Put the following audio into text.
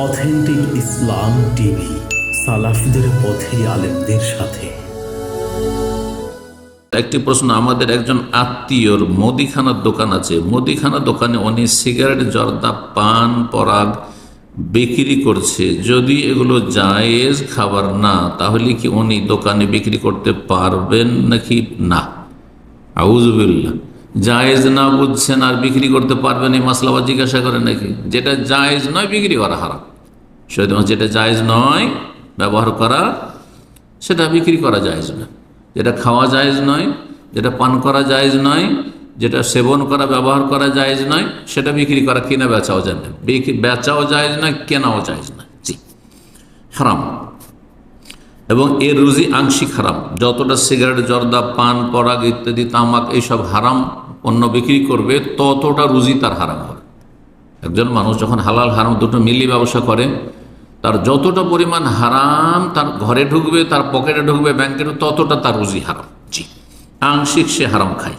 Authentic ইসলাম TV, সালাফিদের পথে আলেমদের সাথে। একটি প্রশ্ন, আমাদের একজন আত্মীয়র মুদিখানার দোকান আছে। মুদিখানার দোকানে উনি সিগারেট, জর্দা, পান, পরাগ বিক্রি করছে। যদি এগুলো জায়েজ খাবার না, তাহলে কি উনি দোকানে বিক্রি করতে পারবেন নাকি না? আউজবিল্লা জায়েজ না বুঝছেন আর বিক্রি করতে পারবেন এই মশলা আবার জিজ্ঞাসা করে নাকি? যেটা জায়েজ নয়, বিক্রি করা হারাম। সেটা যেটা জায়েজ নয়, ব্যবহার করা, সেটা বিক্রি করা জায়েজ না। যেটা খাওয়া জায়েজ নয়, যেটা পান করা জায়েজ নয়, যেটা সেবন করা, ব্যবহার করা জায়েজ নয়, সেটা বিক্রি করা, কিনা বেচাও যায় না। বেচাও জায়েজ নয়, কেনাও জায়েজ না জি। হারাম। এবং এর রুজি আংশিক হারাম। যতটা সিগারেট, জর্দা, পান, পরাগ ইত্যাদি, তামাক, এইসব হারাম। পণ্য বিক্রি করবে, ততটা রুজি তার হারাম হবে। একজন মানুষ যখন হালাল হারাম দুটো মিলিয়ে ব্যবসা করে, তার যতটা পরিমাণ হারাম তার ঘরে ঢুকবে, তার পকেটে ঢুকবে ব্যাংকে ততটা তার রুজি হারাম। জি, আংশিক সে হারাম খায়।